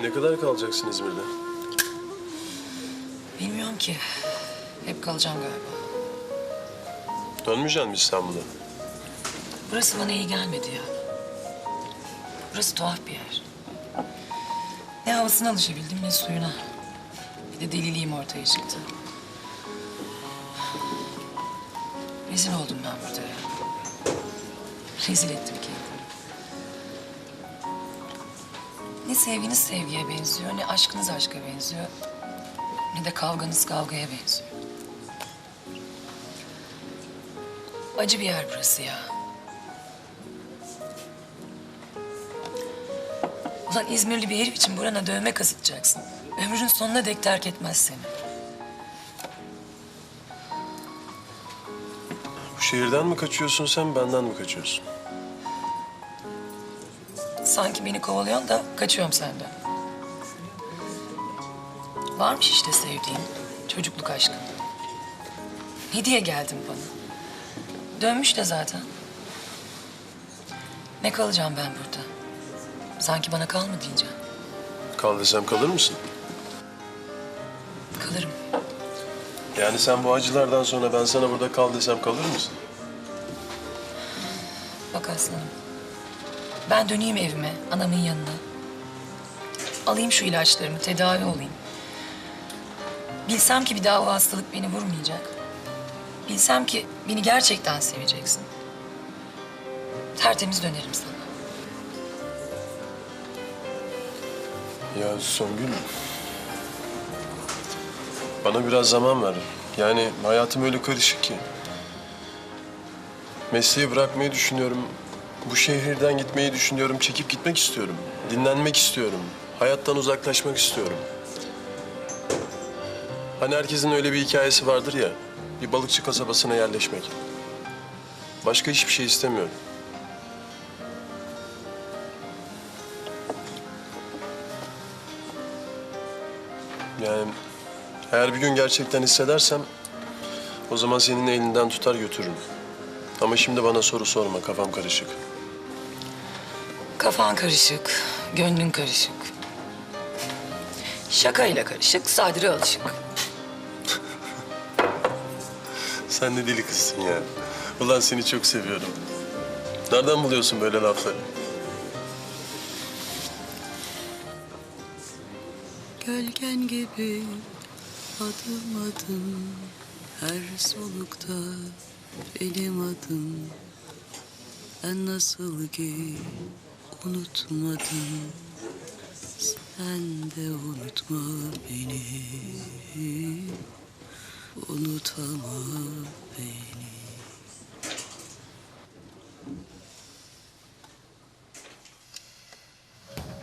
Ne kadar kalacaksın İzmir'de? Bilmiyorum ki. Hep kalacağım galiba. Dönmeyeceksin mi İstanbul'a? Burası bana iyi gelmedi ya. Burası tuhaf bir yer. Ne havasına alışabildim ne suyuna. Bir de deliliğim ortaya çıktı. Rezil oldum ben burada ya. Rezil ettim sevginiz sevgiye benziyor, ne aşkınız aşka benziyor. Ne de kavganız kavgaya benziyor. Acı bir yer burası ya. Ulan İzmirli bir herif için burana dövme kazıtacaksın. Ömrünün sonuna dek terk etmez seni. Bu şehirden mi kaçıyorsun sen, benden mi kaçıyorsun? Sanki beni kovalıyorsun da kaçıyorum senden. Varmış işte sevdiğin çocukluk aşkın. Ne diye geldin bana? Dönmüş de zaten. Ne kalacağım ben burada? Sanki bana kal mı diyeceğim. Kal desem kalır mısın? Kalırım. Yani sen bu acılardan sonra ben sana burada kal desem kalır mısın? Bak aslanım. Ben döneyim evime, anamın yanına. Alayım şu ilaçlarımı, tedavi olayım. Bilsem ki bir daha o hastalık beni vurmayacak. Bilsem ki beni gerçekten seveceksin. Tertemiz dönerim sana. Ya Songül... Bana biraz zaman ver. Yani hayatım öyle karışık ki. Mesleği bırakmayı düşünüyorum. Bu şehirden gitmeyi düşünüyorum. Çekip gitmek istiyorum. Dinlenmek istiyorum. Hayattan uzaklaşmak istiyorum. Hani herkesin öyle bir hikayesi vardır ya. Bir balıkçı kasabasına yerleşmek. Başka hiçbir şey istemiyorum. Yani eğer bir gün gerçekten hissedersem o zaman senin elinden tutar götürürüm. Ama şimdi bana soru sorma kafam karışık. Kafan karışık, gönlün karışık. Şakayla karışık, sadire alışık. Sen ne deli kızsın ya. Ulan seni çok seviyorum. Nereden buluyorsun böyle lafları? Gölgen gibi adım adım her solukta benim adım Ben nasıl ki unutmadım. Sen de unutma beni. Unutama beni